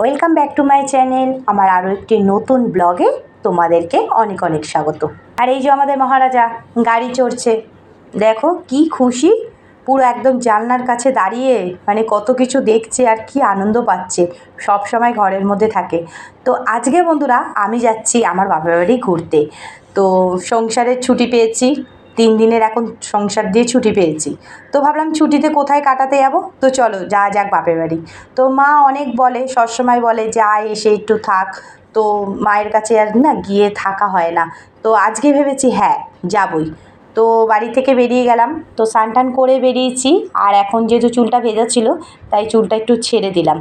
Welcome back to my channel. আমার আরও একটি নতুন ব্লগে তোমাদেরকে অনেক অনেক স্বাগত। আর এই যে আমাদের মহারাজা, গাড়ি চড়ছে। দেখো কি খুশি। পুরো একদম জানলার কাছে দাঁড়িয়ে মানে কত কিছু দেখছে আর কি আনন্দ পাচ্ছে। সব সময় ঘরের মধ্যে থাকে। তো আজকে বন্ধুরা, আমি যাচ্ছি আমার বাপের বাড়ি ঘুরতে। তো সংসারের ছুটি পেয়েছি। তিন দিনের এখন সংসার দিয়ে ছুটি পেয়েছি। তো ভাবলাম ছুটিতে কোথায় কাটাতে যাব? তো চলো যা যাক বাপের বাড়ি। তো মা অনেক বলে, সবসময় বলে, যা, এসে একটু থাক। তো মায়ের কাছে আর না গিয়ে থাকা হয় না। তো আজকে ভেবেছি হ্যাঁ যাবই। তো বাড়ি থেকে বেরিয়ে গেলাম। তো স্নান টান করে বেরিয়েছি। আর এখন যেহেতু চুলটা ভেজা ছিল, তাই চুলটা একটু ছেড়ে দিলাম।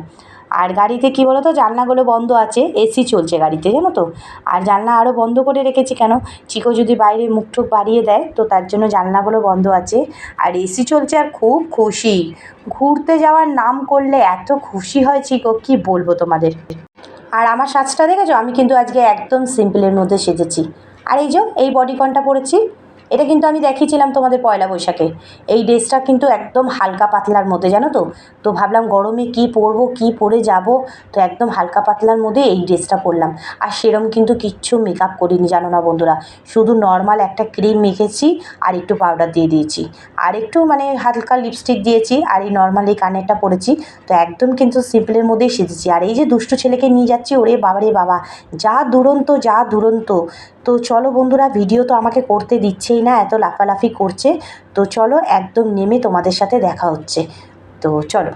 আর গাড়িতে কী বলো তো জানলাগুলো বন্ধ আছে, এসি চলছে গাড়িতে, জানো তো? আর জানলা আরও বন্ধ করে রেখেছি কেন? চিকো যদি বাইরে মুখ টুক বাড়িয়ে দেয়, তো তার জন্য জানলাগুলো বন্ধ আছে। আর এসি চলছে আর খুব খুশি। ঘুরতে যাওয়ার নাম করলে এত খুশি হয় চিকো, কী বলব তোমাদের? আর আমার সাজটা দেখেছ? আমি কিন্তু আজকে একদম সিম্পলের মধ্যে সেজেছি। আর এই যে, এই বডিকনটা পরেছি। এটা কিন্তু আমি দেখিয়েছিলাম তোমাদের পয়লা বৈশাখে। এই ড্রেসটা কিন্তু একদম হালকা পাতলার মধ্যে, জানো তো? তো ভাবলাম গরমে কি পরবো, কি পরে যাব? তো একদম হালকা পাতলার মধ্যে এই ড্রেসটা পরলাম। আর সেরম কিন্তু কিচ্ছু মেকআপ করিনি, জানো না বন্ধুরা? শুধু নর্মাল একটা ক্রিম মেখেছি আর একটু পাউডার দিয়ে দিয়েছি। আর একটু মানে হালকা লিপস্টিক দিয়েছি আর এই নর্মাল এই কানেরটা পরেছি। তো একদম কিন্তু সিম্পলের মধ্যেই সেজেছি। আর এই যে দুষ্টু ছেলেকে নিয়ে যাচ্ছি, ওরে বাবারে বাবা! যা দুরন্ত যা দুরন্ত! তো চলো বন্ধুরা ভিডিও তো আমাকে করতে দিচ্ছেই না এত লাফালাফি করছে। তো চলো একদম নেমে তোমাদের সাথে দেখা হচ্ছে। তো চলো।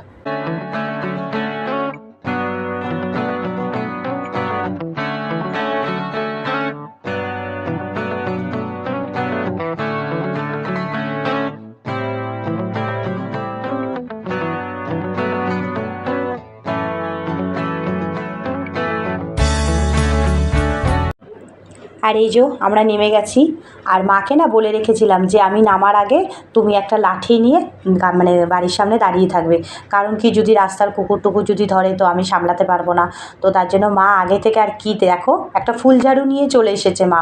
আর এই যে আমরা নেমে গেছি। আর মাকে না বলে রেখেছিলাম যে আমি নামার আগে তুমি একটা লাঠি নিয়ে মানে বাড়ির সামনে দাঁড়িয়ে থাকবে। কারণ কি যদি রাস্তার কুকুর টুকুর যদি ধরে তো আমি সামলাতে পারব না। তো তার জন্য মা আগে থেকে আর কি দেখো, একটা ফুল ঝাড়ু নিয়ে চলে এসেছে মা।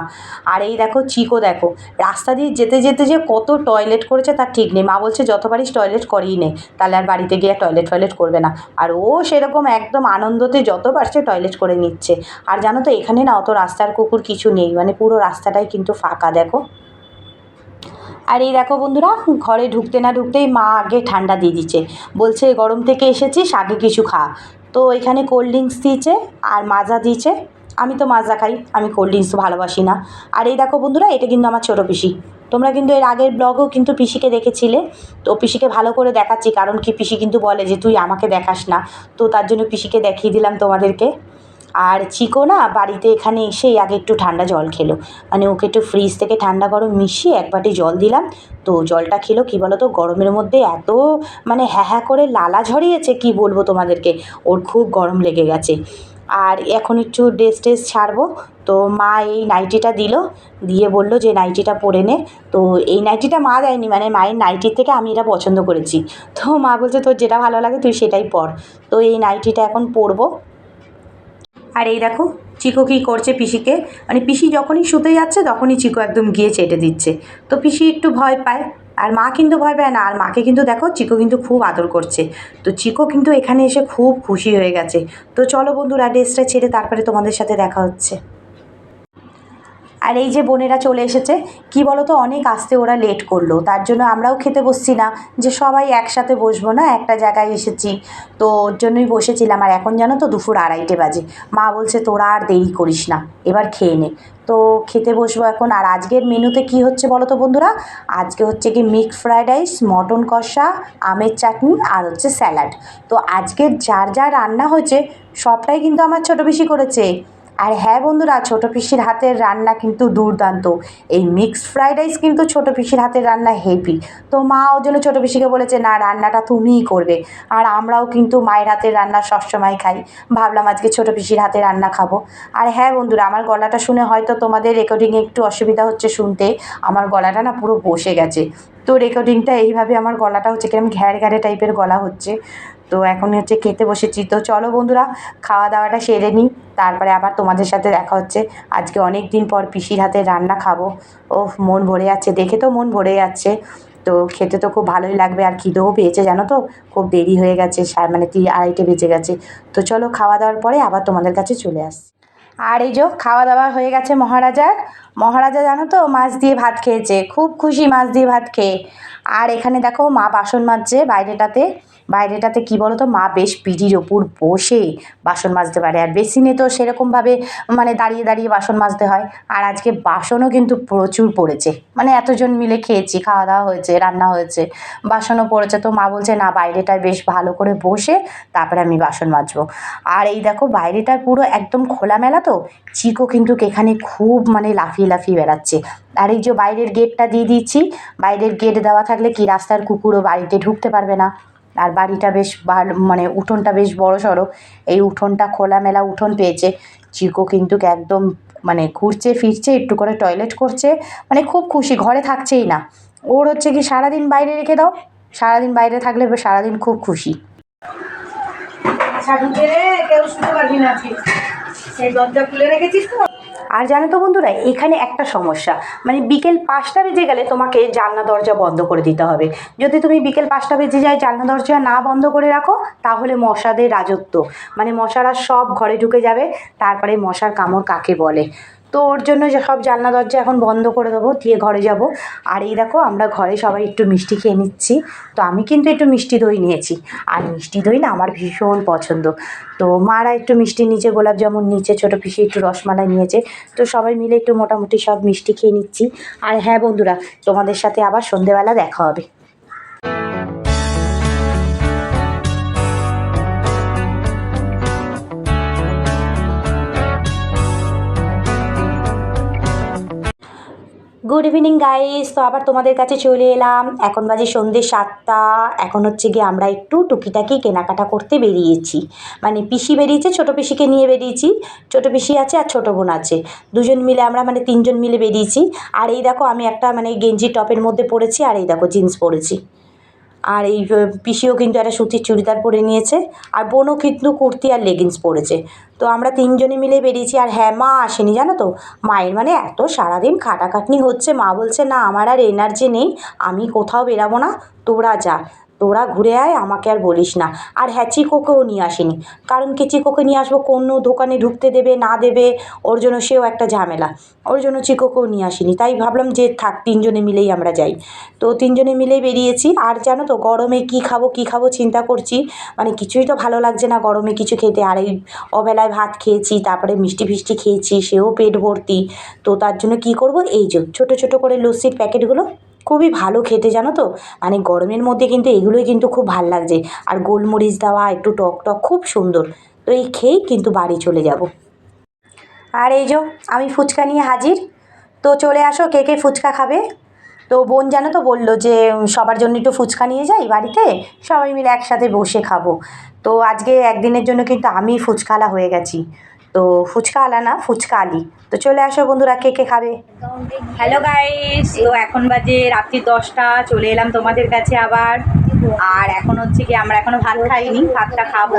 আর এই দেখো চিকো দেখো, রাস্তা দিয়ে যেতে যেতে যে কত টয়লেট করেছে তার ঠিক নেই। মা বলছে যত পারিস টয়লেট করেই নে, তাহলে আর বাড়িতে গিয়ে টয়লেট টয়লেট করবে না। আর ও সেরকম একদম আনন্দতে যত পারছে টয়লেট করে নিচ্ছে। আর জানো তো, এখানে না অত রাস্তার কুকুর কিছু নেই। মানে পুরো রাস্তাটাই কিন্তু ফাঁকা, দেখো। আর এই দেখো বন্ধুরা, ঘরে ঢুকতে না ঢুকতেই মা আগে ঠান্ডা দিয়ে দিচ্ছে। বলছে, গরম থেকে এসেছিস, আগে কিছু খা। তো এখানে কোল্ড ড্রিঙ্কস দিয়েছে আর মাজা দিয়েছে। আমি তো মাজা খাই, আমি কোল্ড ড্রিঙ্কস ভালোবাসি না। আর এই দেখো বন্ধুরা, এটা কিন্তু আমার ছোটো পিসি। তোমরা কিন্তু এর আগের ব্লগেও কিন্তু পিসিকে দেখেছিলে। তো পিসিকে ভালো করে দেখাচ্ছি, কারণ কি পিসি কিন্তু বলে যে, তুই আমাকে দেখাস না। তো তার জন্য পিসিকে দেখিয়ে দিলাম তোমাদেরকে। আর চিকো না বাড়িতে এখানে এসেই আগে একটু ঠান্ডা জল খেলো। মানে ওকে একটু ফ্রিজ থেকে ঠান্ডা গরম মিশিয়ে এক বাটি জল দিলাম। তো জলটা খেলো কী বলো তো গরমের মধ্যে এত মানে হ্যাঁ হ্যাঁ করে লালা ঝরিয়েছে কি বলব তোমাদেরকে? ওর খুব গরম লেগে গেছে। আর এখন একটু ড্রেস ট্রেস ছাড়বো। তো মা এই নাইটিটা দিল। দিয়ে বলল যে নাইটিটা পরে নে। তো এই নাইটিটা মা দেয়নি মানে মায়ের নাইটির থেকে আমি এটা পছন্দ করেছি। তো মা বলছে, তোর যেটা ভালো লাগে তুই সেটাই পর। তো এই নাইটিটা এখন পরবো। আর এই দেখো, চিকো কী করছে পিসিকে? মানে পিসি যখনই শুতে যাচ্ছে, তখনই চিকো একদম গিয়ে চেটে দিচ্ছে। তো পিসি একটু ভয় পায়, আর মা কিন্তু ভয় পায় না, আর মাকে কিন্তু দেখো, চিকো কিন্তু খুব আদর করছে। তো চিকো কিন্তু এখানে এসে খুব খুশি হয়ে গেছে। তো চলো বন্ধুরা, ড্রেসটা ছেড়ে তারপরে তোমাদের সাথে দেখা হচ্ছে। আর এই যে বোনেরা চলে এসেছে, কি বলো তো অনেক আসতে ওরা লেট করল। তার জন্য আমরাও খেতে বসছি না, যে সবাই একসাথে বসবো না, একটা জায়গায় এসেছি। তো ওর জন্যই বসেছিলাম, আর এখন জানো তো দুপুর আড়াইটে বাজে। মা বলছে, তোরা আর দেরি করিস না, এবার খেয়ে নে। তো খেতে বসবো এখন, আর আজকের মেনুতে কি হচ্ছে বলো তো বন্ধুরা? আজকে হচ্ছে কি মিক্স ফ্রাইড রাইস, মটন কষা, আমের চাটনি, আর হচ্ছে স্যালাড। তো আজকের যার যা রান্না হয়েছে, সবটাই কিন্তু আমার ছোটো বেশি করেছে। আর হ্যাঁ বন্ধুরা, ছোটো পিসির হাতের রান্না কিন্তু দুর্দান্ত। এই মিক্সড ফ্রাইড রাইস কিন্তু ছোটো পিসির হাতের রান্না হেভি তো মা ওর জন্য ছোটো পিসিকে বলেছে, না, রান্নাটা তুমিই করবে। আর আমরাও কিন্তু মায়ের হাতের রান্না সবসময় খাই। ভাবলাম আজকে ছোটো পিসির হাতে রান্না খাব। আর হ্যাঁ বন্ধুরা, আমার গলাটা শুনে হয়তো তোমাদের রেকর্ডিংয়ে একটু অসুবিধা হচ্ছে শুনতে। আমার গলাটা না পুরো বসে গেছে। তো রেকর্ডিংটা এইভাবে আমার গলাটা হচ্ছে কিরম ঘ্যার ঘ্যারে টাইপের গলা হচ্ছে। তো এখন হচ্ছে খেতে বসেছি। তো চলো বন্ধুরা খাওয়া দাওয়াটা সেরে নিই। তারপরে আবার তোমাদের সাথে দেখা হচ্ছে। আজকে অনেক দিন পর পিসির হাতে রান্না খাব। ও মন ভরে যাচ্ছে। দেখে তো মন ভরে যাচ্ছে। তো খেতে তো খুব ভালোই লাগবে। আর খিদেও পেয়েছে, জানো তো? খুব দেরি হয়ে গেছে। মানে তিন, আড়াইটে বেজে গেছে। তো চলো খাওয়া দাওয়ার পরে আবার তোমাদের কাছে চলে আস। আর এই যে খাওয়া দাওয়া হয়ে গেছে মহারাজার। মহারাজা জানো তো মাছ দিয়ে ভাত খেয়েছে। খুব খুশি মাছ দিয়ে ভাত খেয়ে। আর এখানে দেখো মা বাসন মাজছে বাইরেটাতে। বাইরেটাতে কী বলো তো মা বেশ পিঠির ওপর বসে বাসন মাজতে পারে। আর বেসিনে তো সেরকমভাবে মানে দাঁড়িয়ে দাঁড়িয়ে বাসন মাজতে হয়। আর আজকে বাসনও কিন্তু প্রচুর পড়েছে। মানে এতজন মিলে খেয়েছি খাওয়া দাওয়া হয়েছে, রান্না হয়েছে, বাসনও পড়েছে। তো মা বলছে, না, বাইরেটায় বেশ ভালো করে বসে তারপরে আমি বাসন মাজবো। আর এই দেখো, বাইরেটা পুরো একদম খোলামেলা তো, চিকো কিন্তু এখানে খুব মানে লাফিয়ে লাফিয়ে বেড়াচ্ছে। আর এই যে বাইরের গেটটা দিয়ে দিচ্ছি, বাইরের গেট দেওয়া থাকলে কি রাস্তার কুকুরও বাড়িতে ঢুকতে পারবে না। আর বাড়িটা বেশ মানে উঠোনটা বেশ বড় সড়ো। এই উঠোনটা খোলামেলা উঠোন পেয়েছে। চিকো কিন্তু একদম মানে ঘুরছে, ফিরছে, একটু করে টয়লেট করছে। মানে খুব খুশি, ঘরে থাকছেই না। ওর হচ্ছে কি, সারাদিন বাইরে রেখে দাও। সারাদিন বাইরে থাকলে সারাদিন খুব খুশি। কেউ শুতে পারবি না সেই দরজা খুলে রেখেছিস তো? আর জানো তো বন্ধুরা, এখানে একটা সমস্যা। মানে বিকেল পাঁচটা বেজে গেলে তোমাকে জানলা দরজা বন্ধ করে দিতে হবে। যদি তুমি বিকেল পাঁচটা বেজে যায় জানলা দরজা না বন্ধ করে রাখো, তাহলে মশাদের রাজত্ব। মানে মশারা সব ঘরে ঢুকে যাবে, তারপরে মশার কামড় কাকে বলে? তো ওর জন্য যে সব জানলা দরজা এখন বন্ধ করে দেবো, দিয়ে ঘরে যাব। আর এই দেখো, আমরা ঘরে সবাই একটু মিষ্টি খেয়ে নিচ্ছি। তো আমি কিন্তু একটু মিষ্টি দই নিয়েছি। আর মিষ্টি দই না আমার ভীষণ পছন্দ। তো মারা একটু মিষ্টি নিচে গোলাপ জামুন নিচে ছোটো পিসি একটু রসমালাই নিয়েছে। তো সবাই মিলে একটু মোটামুটি সব মিষ্টি খেয়ে নিচ্ছি। আর হ্যাঁ বন্ধুরা, তোমাদের সাথে আবার সন্ধেবেলা দেখা হবে। গুড ইভিনিং গাইস তো আবার তোমাদের কাছে চলে এলাম। এখন বাজে সন্ধ্যে সাতটা। এখন হচ্ছে গিয়ে আমরা একটু টুকিটাকি কেনাকাটা করতে বেরিয়েছি। মানে পিসি বেরিয়েছে, ছোটো পিসিকে নিয়ে বেরিয়েছি। ছোটো পিসি আছে আর ছোটো বোন আছে। দুজন মিলে আমরা মানে তিনজন মিলে বেরিয়েছি। আর এই দেখো, আমি একটা মানে গেঞ্জি টপের মধ্যে পড়েছি আর এই দেখো, জিন্স পরেছি। আর এই পিসিও কিন্তু একটা সুতির চুড়িদার পরে নিয়েছে, আর বোনও কিন্তু কুর্তি আর লেগিংস পরেছে। তো আমরা তিনজনে মিলে বেরিয়েছি, আর হ্যাঁ মা আসেনি, জানো তো? মায়ের মানে এত সারাদিন খাটাখাটনি হচ্ছে, মা বলছে, না, আমার আর এনার্জি নেই, আমি কোথাও বেরাবো না, তোরা যা। তোরা ঘুরে আয়, আমাকে আর বলিস না। আর হ্যাঁ চিকোকেও নিয়ে আসিনি। কারণ কি, চিকোকে নিয়ে আসব কোনো দোকানে ঢুকতে দেবে, না দেবে, ওর জন্য সেও একটা ঝামেলা। ওর জন্য চিকোকেও নিয়ে আসিনি। তাই ভাবলাম যে থাক, তিনজনে মিলেই আমরা যাই। তো তিনজনে মিলেই বেরিয়েছি। আর জানো তো, গরমে কি খাব কি খাব চিন্তা করছি। মানে কিছুই তো ভালো লাগছে না গরমে কিছু খেতে। আর এই অবেলায় ভাত খেয়েছি, তারপরে মিষ্টি ফিষ্টি খেয়েছি, সেও পেট ভর্তি। তো তার জন্য কি করব? এই যে, ছোটো ছোটো করে লস্যির প্যাকেটগুলো খুবই ভালো খেতে, জানো তো? মানে গরমের মধ্যে কিন্তু এগুলোই কিন্তু খুব ভালো লাগছে। আর গোলমরিচ দেওয়া, একটু টক টক, খুব সুন্দর। তো এই খেয়েই কিন্তু বাড়ি চলে যাব। আর এই যে, আমি ফুচকা নিয়ে হাজির। তো চলে আসো, কে কে ফুচকা খাবে? তো বোন জানো তো বলল যে সবার জন্য একটু ফুচকা নিয়ে যাই বাড়িতে। সবাই মিলে একসাথে বসে খাব। তো আজকে একদিনের জন্য কিন্তু আমি ফুচকালা হয়ে গেছি। তো ফুচকা আলা না, ফুচকা আলি। তো চলে আসো বন্ধুরা, কে কে খাবে? হ্যালো গাইস তো এখন বাজে রাত্রি দশটা, চলে এলাম তোমাদের কাছে আবার। আর এখন হচ্ছে কি, আমরা এখনও ভাত খাইনি, ভাতটা খাব।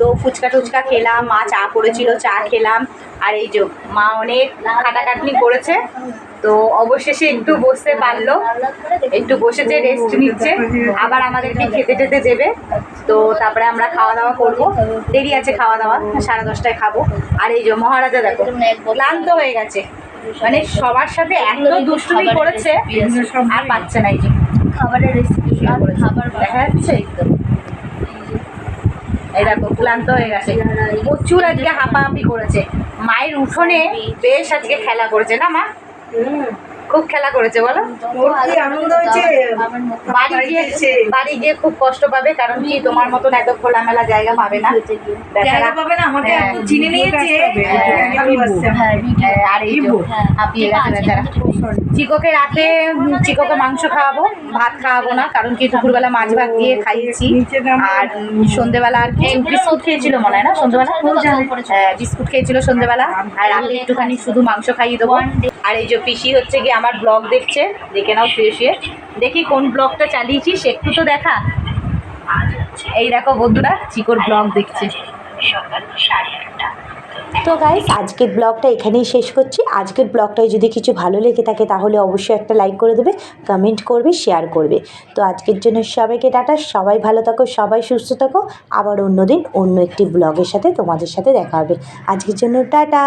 তো ফুচকা টুচকা খেলাম, মা চা করেছিল, চা খেলাম। আর এই যে মা অনেক খাটাকাটনি করেছে তো অবশেষে একটু বসতে পারল। একটু বসেছে রেস্ট নিচ্ছে আবার আমাদেরকে খেতে টেতে দেবে। তো তারপরে আমরা খাওয়া দাওয়া করব। দেরি আছে খাওয়া দাওয়া সাড়ে দশটায় খাব। আর এই যে মহারাজা দেখো ক্লান্ত হয়ে গেছে। মানে সবার সাথে এত দুষ্টুমি করেছে আর পাচ্ছে না এই যে। খাবারের রেসিপি খাবার দেখা যাচ্ছে এই দেখো ক্লান্ত হয়ে গেছে। প্রচুর আজকে হাঁপাহাঁপি করেছে। মায়ের উঠোনে বেশ আজকে খেলা করেছে না মা? 嗯。খুব খেলা করেছে বলো? কি আনন্দ হয়েছে? বাড়ি গিয়ে বাড়ি গিয়ে খুব কষ্ট পাবে কারণ কি তোমার মতন এত খোলামেলা জায়গা পাবে না। বেচারা পাবে না আমাকে হ্যাঁ। চিনে নিয়েছে। হ্যাঁ। হ্যাঁ হ্যাঁ, আর এই হ্যাঁ। চিকোকে রাতে চিকোকে মাংস খাওয়াবো ভাত খাওয়াবো না কারণ কি দুপুরবেলা মাছ ভাত দিয়ে খাইয়েছি আর উম, সন্ধ্যেবেলা আর কি বিস্কুট খেয়েছিল মনে হয় না? সন্ধ্যেবেলা হ্যাঁ বিস্কুট খেয়েছিল সন্ধ্যেবেলা আর রাতে একটুখানি শুধু মাংস খাইয়ে দেবো। আর এই যে পিসি হচ্ছে গিয়ে আমার ব্লগ দেখছে, দেখে নাও শুয়ে শুয়ে। দেখি কোন ব্লগটা চালিয়েছিস, একটু তো দেখা। এই দেখো বন্ধুরা, চিকোর ব্লগ দেখছে। তো গাইস আজকের ব্লগটা এখানেই শেষ করছি। আজকের ব্লগটায় যদি কিছু ভালো লেগে থাকে, তাহলে অবশ্যই একটা লাইক করে দেবে কমেন্ট করবে শেয়ার করবে। তো আজকের জন্য সবাইকে টাটা, সবাই ভালো থাকো, সবাই সুস্থ থাকো। আবার অন্য দিন অন্য একটি ব্লগের সাথে তোমাদের সাথে দেখা হবে। আজকের জন্য টাটা।